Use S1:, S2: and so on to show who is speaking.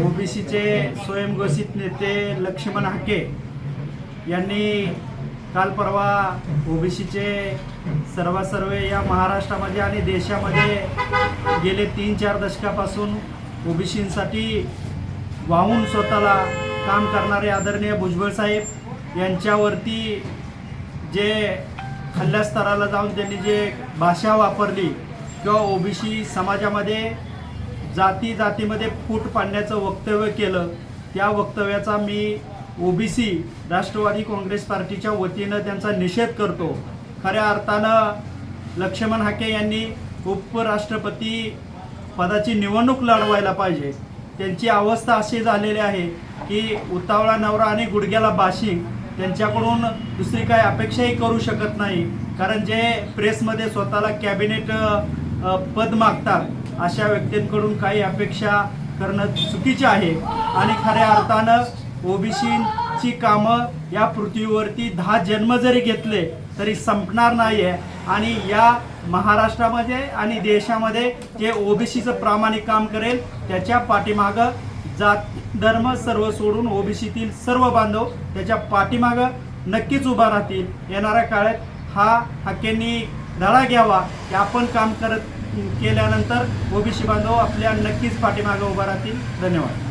S1: ओबीसीचे स्वयंघोषित नेते लक्ष्मण हाके यांनी काल परवा ओबीसीचे सर्वासर्वे या महाराष्ट्रामध्ये आणि देशामध्ये गेले तीन चार दशकापासून ओबीसींसाठी वाहून स्वतःला काम करणारे आदरणीय भुजबळ साहेब यांच्यावरती जे खाल्ल्या स्तराला जाऊन त्यांनी जे भाषा वापरली किंवा ओबीसी समाजामध्ये जाती जातीमध्ये फूट पाडण्याचं वक्तव्य केलं. त्या वक्तव्याचा मी ओबीसी राष्ट्रवादी काँग्रेस पार्टीच्या वतीनं त्यांचा निषेध करतो. खऱ्या अर्थानं लक्ष्मण हाके यांनी उपराष्ट्रपती पदाची निवडणूक लढवायला पाहिजे. त्यांची अवस्था अशी झालेली आहे की उतावळा नवरा आणि गुडघ्याला बाशिंग त्यांच्याकडून दुसरी काही अपेक्षाही करू शकत नाही. कारण जे प्रेसमध्ये स्वतःला कॅबिनेट पद मागतात अशा व्यक्तींकडून काही अपेक्षा करणं चुकीचे आहे. आणि खऱ्या अर्थानं ओबीसीची कामं या पृथ्वीवरती दहा जन्म जरी घेतले तरी संपणार नाही आहे आणि या महाराष्ट्रामध्ये आणि देशामध्ये जे ओबीसीचं प्रामाणिक काम करेल त्याच्या पाठीमागं जात धर्म सर्व सोडून ओबीसीतील सर्व बांधव त्याच्या पाठीमागं नक्कीच उभा राहतील. येणाऱ्या काळात हा हक्केंनी धडा घ्यावा. की आपण काम करत केल्यानंतर ओबीसी बांधव आपल्या नक्कीच पाठीमागं उभा राहतील. धन्यवाद.